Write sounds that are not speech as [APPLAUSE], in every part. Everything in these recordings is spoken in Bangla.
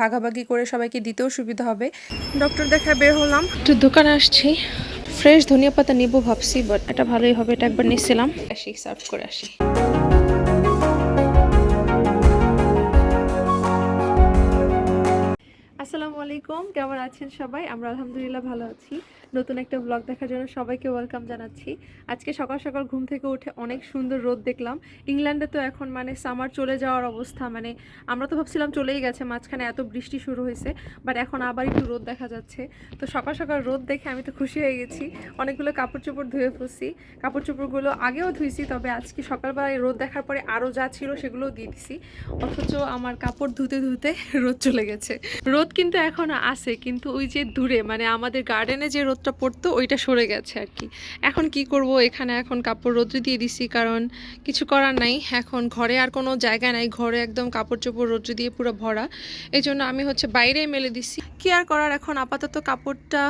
ভাগাভাগি করে সবাইকে দিতেও সুবিধা হবে। ডক্টর দেখা বের হলাম। একটু দোকানে আসছি। ফ্রেশ ধনিয়া পাতা নিব ভাবছি বাট এটা ভালোই হবে, এটা একবার নিয়েছিলাম আসি সার্ভ করে আসি। আসসালামু আলাইকুম। কেমন আছেন সবাই? আমরা আলহামদুলিল্লাহ ভালো আছি। নতুন একটা ব্লগ দেখার জন্য সবাইকে ওয়েলকাম জানাচ্ছি। আজকে সকাল সকাল ঘুম থেকে উঠে অনেক সুন্দর রোদ দেখলাম। ইংল্যান্ডে তো এখন মানে সামার চলে যাওয়ার অবস্থা মানে আমরা তো ভাবছিলাম চলেই গেছে, মাঝখানে এত বৃষ্টি শুরু হয়েছে বাট এখন আবার একটু রোদ দেখা যাচ্ছে। তো সকাল সকাল রোদ দেখে আমি তো খুশি হয়ে গেছি। অনেকগুলো কাপড় চোপড় ধুয়ে ফেলছি। কাপড় চোপড়গুলো আগেও ধুইছি, তবে আজকে সকালবেলায় রোদ দেখার পরে আরও যা ছিল সেগুলোও দিয়ে দিছি। অথচ আমার কাপড় ধুতে ধুতে রোদ চলে গেছে। রোদ কিন্তু এখনও আছে, কিন্তু ওই যে দূরে মানে আমাদের গার্ডেনে যে রোদটা পড়তো, ওইটা সরে গেছে আর কি। এখন কি করব? এখানে এখন কাপড় রোদ্রে দিয়ে দিছি, কারণ কিছু করার নাই। এখন ঘরে আর কোনো জায়গা নাই, ঘরে একদম কাপড় চোপড় রোদ্রে দিয়ে পুরো ভরা। এই জন্য আমি হচ্ছে বাইরেই মেলে দিছি। কি আর করার এখন? আপাতত কাপড়টা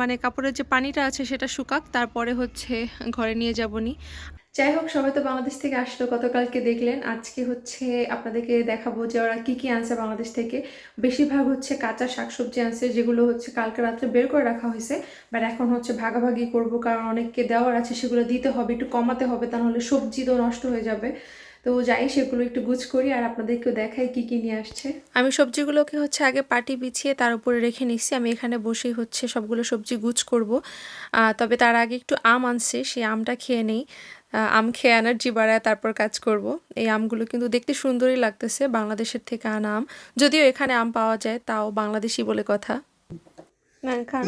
মানে কাপড়ের যে পানিটা আছে সেটা শুকাক, তারপরে হচ্ছে ঘরে নিয়ে যাবনি। যাই হোক, সবাই তো বাংলাদেশ থেকে আসলো, গতকালকে দেখলেন। আজকে হচ্ছে আপনাদেরকে দেখাবো যে ওরা কী কী আনছে বাংলাদেশ থেকে। বেশিরভাগ হচ্ছে কাঁচা শাকসবজি আনছে, যেগুলো হচ্ছে কালকে রাত্রে বের করে রাখা হয়েছে। বাট এখন হচ্ছে ভাগাভাগি করব, কারণ অনেককে দেওয়ার আছে, সেগুলো দিতে হবে, একটু কমাতে হবে তা নাহলে সবজি তো নষ্ট হয়ে যাবে। তো যাই সেগুলো একটু গুছ করি আর আপনাদেরকেও দেখাই কি কি নিয়ে আসছে। আমি সবজিগুলোকে হচ্ছে আগে পাটি বিছিয়ে তার উপরে রেখে নিচ্ছি আমি এখানে বসেই হচ্ছে সবগুলো সবজি গুছ করব। তবে তার আগে একটু আম আনছে সেই আমটা খেয়ে নেই। আম খেয়ে এনার্জি বাড়ায় তারপর কাজ করব। এই আমগুলো কিন্তু দেখতে সুন্দরই লাগতেছে বাংলাদেশের থেকে আনা আম। যদিও এখানে আম পাওয়া যায় তাও বাংলাদেশি বলে কথা। না খান।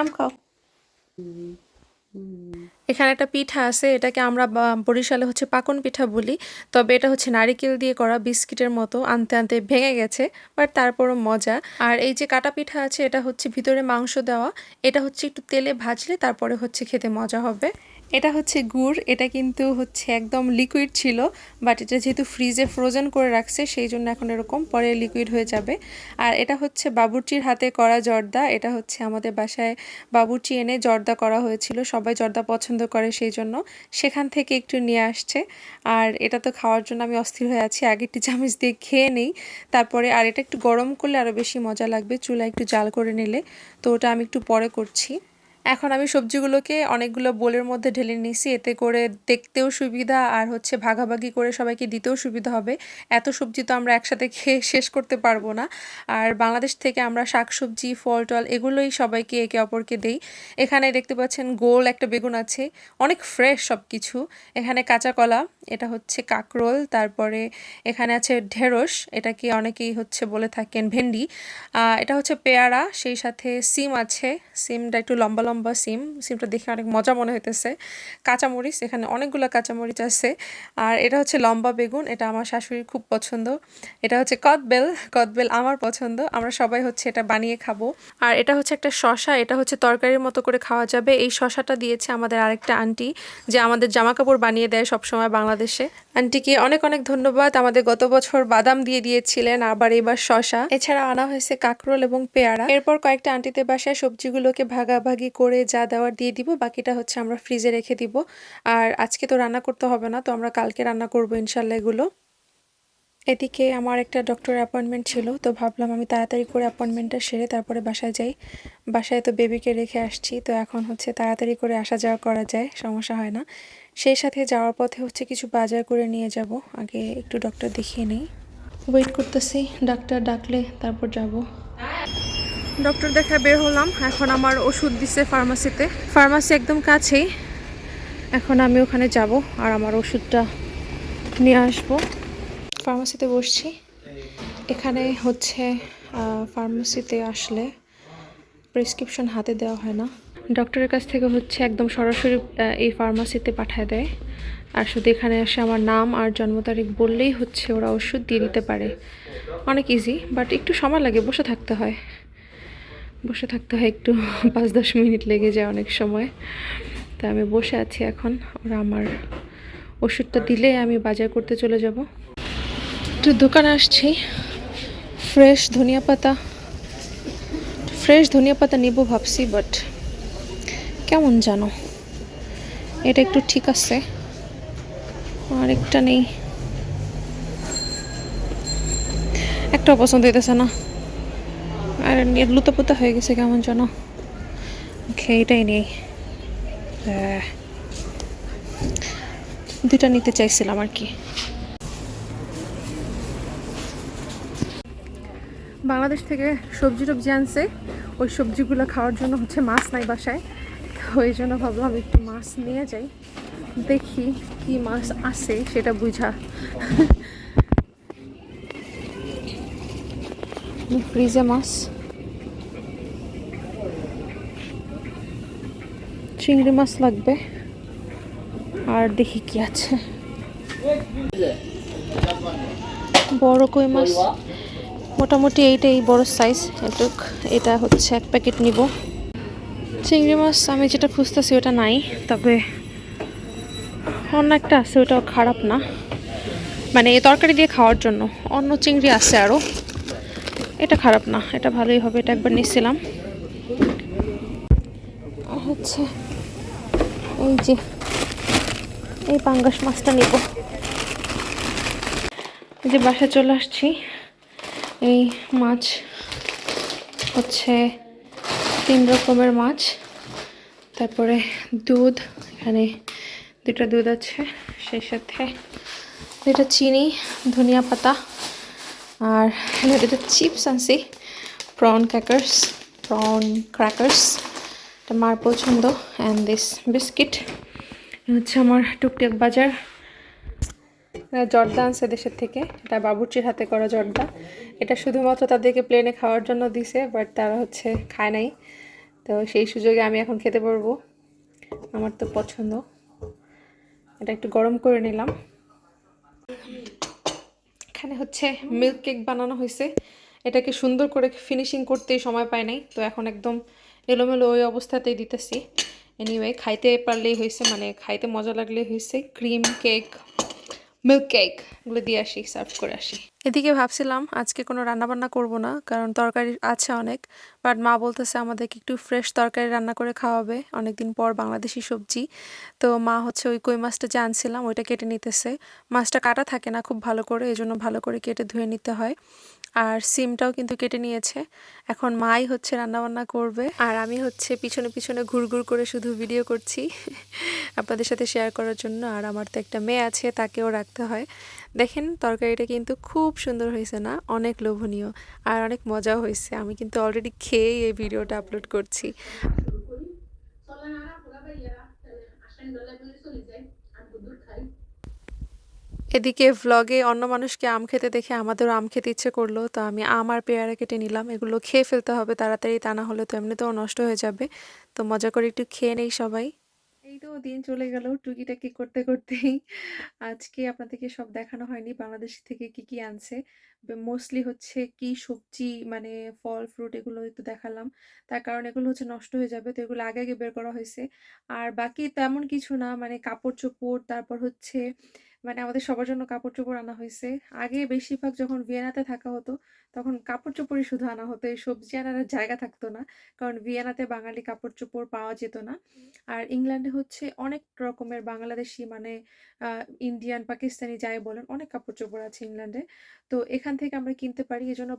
আম খাও। এখানে একটা পিঠা আছে, এটাকে আমরা বরিশালে হচ্ছে পাকন পিঠা বলি, তবে এটা হচ্ছে নারিকেল দিয়ে করা বিস্কিটের মতো, আনতে আনতে ভেঙে গেছে, বাট তারপরও মজা। আর এই যে কাটা পিঠা আছে, এটা হচ্ছে ভিতরে মাংস দেওয়া, এটা হচ্ছে একটু তেলে ভাজলে তারপরে হচ্ছে খেতে মজা হবে। এটা হচ্ছে গুড়, এটা কিন্তু হচ্ছে একদম লিকুইড ছিল বাট এটা যেহেতু ফ্রিজে ফ্রোজেন করে রাখছে, সেই জন্য এখন এরকম পরে লিকুইড হয়ে যাবে। আর এটা হচ্ছে বাবুর্চির হাতে করা জর্দা, এটা হচ্ছে আমাদের বাসায় বাবুর্চি এনে জর্দা করা হয়েছিল, সবাই জর্দা পছন্দ করে সেই জন্য, সেখান থেকে একটু নিয়ে আসছে। আর এটা তো খাওয়ার জন্য আমি অস্থির হয়ে আছি, আগে একটু চামচ দিয়ে খেয়ে নেই, তারপরে আর এটা একটু গরম করলে আরও বেশি মজা লাগবে চুলা একটু জাল করে নিলে, তো ওটা আমি একটু পরে করছি। এখন আমি সবজিগুলোকে অনেকগুলো বোলের মধ্যে ঢেলে নিয়েছি। এতে করে দেখতেও সুবিধা আর হচ্ছে ভাগাভাগি করে সবাইকে দিতেও সুবিধা হবে। এত সবজি তো আমরা একসাথে খেয়ে শেষ করতে পারব না। আর বাংলাদেশ থেকে আমরা শাকসবজি ফল টল এগুলোই সবাইকে একে অপরকে দেই। এখানে দেখতে পাচ্ছেন গোল একটা বেগুন আছে, অনেক ফ্রেশ সব কিছু এখানে কাঁচা কলা, এটা হচ্ছে কাকরোল, তারপরে এখানে আছে ঢেঁড়স, এটাকে অনেকেই হচ্ছে বলে থাকেন ভেন্ডি। এটা হচ্ছে পেয়ারা, সেই সাথে সিম আছে, সিমটা একটু লম্বা লম্বা সিম, সিমটা দেখে অনেক মজা মনে হইতেছে। কাঁচামরিচ, এখানে অনেকগুলো কাঁচামরিচ আছে। আর এটা হচ্ছে লম্বা বেগুন, এটা আমার শাশুড়ির খুব পছন্দ। এটা হচ্ছে কদবেল কদবেল আমার পছন্দ। আমরা সবাই হচ্ছে এটা বানিয়ে খাব। আর এটা হচ্ছে একটা শশা এটা হচ্ছে তরকারির মতো করে খাওয়া যাবে। এই শশাটা দিয়েছে আমাদের আরেকটা আন্টি, যে আমাদের জামা কাপড় বানিয়ে দেয় সবসময় বাংলাদেশে। আন্টিকে অনেক অনেক ধন্যবাদ, আমাদের গত বছর বাদাম দিয়ে দিয়েছিলেন, আবার এবার শশা এছাড়া আনা হয়েছে কাকরোল এবং পেয়ারা। এরপর কয়েকটা আন্টিতে বাসায় সবজিগুলোকে ভাগাভাগি করে যা দেওয়ার দিয়ে দিব, বাকিটা হচ্ছে আমরা ফ্রিজে রেখে দিব। আর আজকে তো রান্না করতে হবে না, তো আমরা কালকে রান্না করব ইনশাল্লাহ এগুলো। এদিকে আমার একটা ডক্টর অ্যাপয়েন্টমেন্ট ছিল, তো ভাবলাম আমি তাড়াতাড়ি করে অ্যাপয়েন্টমেন্টটা সেরে তারপরে বাসায় যাই। বাসায় তো বেবিকে রেখে আসছি, তো এখন হচ্ছে তাড়াতাড়ি করে আসা যাওয়া করা যায়, সমস্যা হয় না। সেই সাথে যাওয়ার পথে হচ্ছে কিছু বাজার করে নিয়ে যাব, আগে একটু ডক্টর দেখিয়ে নেই। ওয়েট করতেছি ডাক্তার ডাকলে তারপর যাব। ডক্টর দেখা বের হলাম। এখন আমার ওষুধ দিছে ফার্মাসিতে ফার্মাসি একদম কাছেই। এখন আমি ওখানে যাব আর আমার ওষুধটা নিয়ে আসব। ফার্মাসিতে বসছি। এখানে হচ্ছে ফার্মাসিতে আসলে প্রেসক্রিপশন হাতে দেওয়া হয় না। ডক্টরের কাছ থেকে হচ্ছে একদম সরাসরি এই ফার্মাসিতে পাঠায় দেয়। আর শুধু এখানে এসে আমার নাম আর জন্ম তারিখ বললেই হচ্ছে ওরা ওষুধ দিয়ে দিতে পারে। অনেক ইজি বাট একটু সময় লাগে, বসে থাকতে হয়। বসে থাকতে হয় একটু পাঁচ দশ মিনিট লেগে যায় অনেক সময়। তা আমি বসে আছি এখন। ওরা আমার ওষুধটা দিলে আমি বাজার করতে চলে যাব। একটু দোকানে আসছি। ফ্রেশ ধনিয়া পাতা। ফ্রেশ ধনিয়া পাতা নিব ভাবছি বাট কেমন জানো? এটা একটু ঠিক আছে। আরেকটা নেই। একটাও পছন্দ হইতেছে না। আর লুতো পুতো হয়ে গেছে কেমন যেন এটাই নেই। দুটা নিতে চাইছিলাম আর কি। বাংলাদেশ থেকে সবজি টবজি আনছে। ওই সবজিগুলো খাওয়ার জন্য হচ্ছে মাছ নাই বাসায়। ওই জন্য ভাবলাম একটু মাছ নিয়ে যাই। দেখি কি মাছ আছে সেটা বুঝা। ফ্রিজে মাছ চিংড়ি মাছ লাগবে। আর দেখি কি আছে। বড় কই মাছ? মোটামুটি এইটাই বড় সাইজ এটুক, এটা হচ্ছে এক প্যাকেট নিব। চিংড়ি মাছ, আমি যেটা খুঁজতেছি ওটা নাই, তবে অন্য একটা আছে, ওটাও খারাপ না। মানে এই তরকারি দিয়ে খাওয়ার জন্য। অন্য চিংড়ি আছে আরও এটা খারাপ না, এটা ভালোই হবে, এটা একবার নিচ্ছিলাম। হচ্ছে এই যে, এই পাঙ্গাস মাছটা নিব। যে বাসায় চলে আসছি, এই মাছ হচ্ছে তিন রকমের মাছ। তারপরে দুধ, এখানে দুটা দুধ আছে, সেই সাথে দুটো চিনি, ধনিয়া পাতা। আর দুটো চিপস আনছি প্রন ক্র্যাকার্স প্রন ক্র্যাকার্স এটা মার পছন্দ অ্যান্ড দিস বিস্কিট হচ্ছে আমার টুকটাক বাজার জর্দা আনছে দেশের থেকে, এটা বাবুর্চির হাতে করা জর্দা, এটা শুধুমাত্র তাদেরকে প্লেনে খাওয়ার জন্য দিছে বাট তারা হচ্ছে খায় নাই, তো সেই সুযোগে আমি এখন খেতে পারব, আমার তো পছন্দ, এটা একটু গরম করে নিলাম। এখানে হচ্ছে মিল্ক কেক বানানো হয়েছে। এটাকে সুন্দর করে ফিনিশিং করতেই সময় পায় নাই। তো এখন একদম এলোমেলো ওই অবস্থাতেই দিতেছি। এনিওয়ে খাইতে পারলেই হয়েছে মানে খাইতে মজা লাগলেই হয়েছে। ক্রিম কেক মিল্ক কেক এগুলো দিয়ে আসি সার্ভ করে আসি। এদিকে ভাবছিলাম আজকে কোনো রান্না বান্না করব না, কারণ তরকারি আছে অনেক বাট মা বলতেছে আমাদেরকে একটু ফ্রেশ তরকারি রান্না করে খাওয়াবে, অনেকদিন পর বাংলাদেশি সবজি। তো মা হচ্ছে ওই কই মাছটা যে আনছিলাম, ওইটা কেটে নিতেছে। মাছটা কাটা থাকে না খুব ভালো করে এই জন্য ভালো করে কেটে ধুয়ে নিতে হয়। আর সিমটাও কিন্তু কেটে নিয়েছে। এখন মাই হচ্ছে রান্নাবান্না করবে আর আমি হচ্ছে পিছনে পিছনে ঘুরঘুর করে শুধু ভিডিও করছি [LAUGHS] আপনাদের সাথে শেয়ার করার জন্য। আর আমার তো একটা মেয়ে আছে, তাকেও রাখতে হয়। দেখেন তরকারিটা কিন্তু খুব সুন্দর হয়েছে না? অনেক লোভনীয় আর অনেক মজাও হয়েছে। আমি কিন্তু অলরেডি খেয়েই এই ভিডিওটা আপলোড করছি। এদিকে ভ্লগে অন্য মানুষকে আম খেতে দেখে আমাদেরও আম খেতে ইচ্ছে করল, তো আমি আম আর পেয়ারা কেটে নিলাম। এগুলো খেয়ে ফেলতে হবে তাড়াতাড়ি, তা না হলে তো এমনিতেও নষ্ট হয়ে যাবে। তো মজা করে একটু খেয়ে নেই সবাই। এই তো দিন চলে গেল টুকিটাকি করতে করতেই। আজকে আপনাদেরকে সব দেখানো হয়নি, বাংলাদেশ থেকে কি কি আনছে। মোস্টলি হচ্ছে কি সবজি মানে ফল ফ্রুট এগুলো একটু দেখালাম। তার কারণ এগুলো হচ্ছে নষ্ট হয়ে যাবে, তো এগুলো আগে আগে বের করা হয়েছে। আর বাকি তেমন কিছু না মানে কাপড় চোপড়, তারপর হচ্ছে মানে আমাদের সবার জন্য কাপড় চোপড় আনা হয়েছে। আগে বেশিরভাগ যখন ভিয়েনাতে থাকা হতো তখন কাপড় চোপড়ই শুধু আনা হতো, এই সবজি আনার জায়গা থাকতো না। কারণ ভিয়েনাতে বাঙালি কাপড় চোপড় পাওয়া যেত না। আর ইংল্যান্ডে হচ্ছে অনেক রকমের বাংলাদেশি মানে ইন্ডিয়ান, পাকিস্তানি যাই বলেন, অনেক কাপড় চোপড় আছে ইংল্যান্ডে। তো এখান থেকে আমরা কিনতে পারি, এজন্য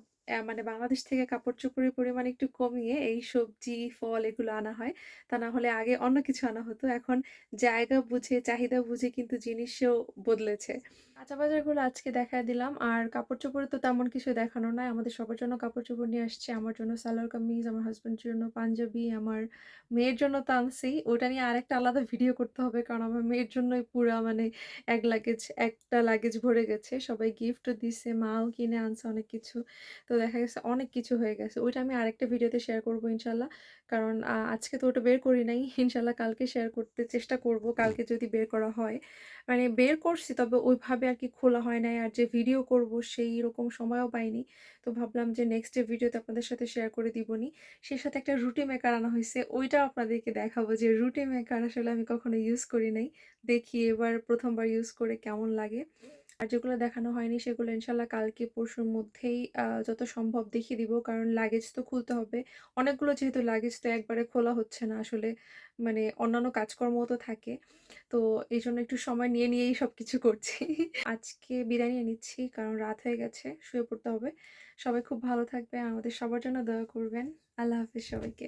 মানে বাংলাদেশ থেকে কাপড় চোপড়ের পরিমাণ একটু কমিয়ে এই সবজি, ফল এগুলো আনা হয়। তা না হলে আগে অন্য কিছু আনা হতো। এখন জায়গা বুঝে, চাহিদা বুঝে কিন্তু জিনিসও বদলেছে। কাঁচা বাজারগুলো আজকে দেখায় দিলাম। আর কাপড় চোপড়ে তো তেমন কিছু দেখানো নাই। আমাদের সবার জন্য কাপড় চোপড় নিয়ে আসছে। আমার জন্য সালোয়ার কামিজ, আমার হাজব্যান্ডের জন্য পাঞ্জাবি, আমার মেয়ের জন্য তো আনছি ওটা নিয়ে আরেকটা আলাদা ভিডিও করতে হবে কারণ আমার মেয়ের জন্যই পুরা মানে এক লাগেজ একটা লাগেজ ভরে গেছে। সবাই গিফটও দিছে মাও কিনে আনছে, অনেক কিছু। তো দেখা গেছে অনেক কিছু হয়ে গেছে। ওইটা আমি আরেকটা ভিডিওতে শেয়ার করব ইনশাল্লাহ। কারণ আজকে তো ওটা বের করি নাই। ইনশাল্লাহ কালকে শেয়ার করতে চেষ্টা করব। কালকে যদি বের করা হয়। মানে বের করছি, তবে ওইভাবে আর কি খোলা হয় নাই আর যে ভিডিও করব সেই রকম সময়ও পাইনি। তো ভাবলাম যে নেক্সট ভিডিওতে আপনাদের সাথে শেয়ার করে দিবনি সেই সাথে একটা রুটি মেকার আনা হয়েছে ওইটাও আপনাদেরকে দেখাবো যে রুটি মেকার আসলে আমি কখনো ইউজ করি নাই। দেখি এবার প্রথমবার ইউজ করে কেমন লাগে। আর যেগুলো দেখানো হয়নি সেগুলো ইনশাল্লাহ কালকে পরশুর মধ্যেই যত সম্ভব দেখিয়ে দিব। কারণ লাগেজ তো খুলতে হবে। অনেকগুলো যেহেতু লাগেজ তো একবারে খোলা হচ্ছে না আসলে মানে অন্যান্য কাজকর্মও তো থাকে। তো এই জন্য একটু সময় নিয়ে নিয়েই সব কিছু করছি। [LAUGHS] আজকে বিদায় নিয়ে নিচ্ছি, কারণ রাত হয়ে গেছে, শুয়ে পড়তে হবে। সবাই খুব ভালো থাকবে আমাদের সবার জন্য দয়া করবেন। আল্লাহ হাফিজ সবাইকে।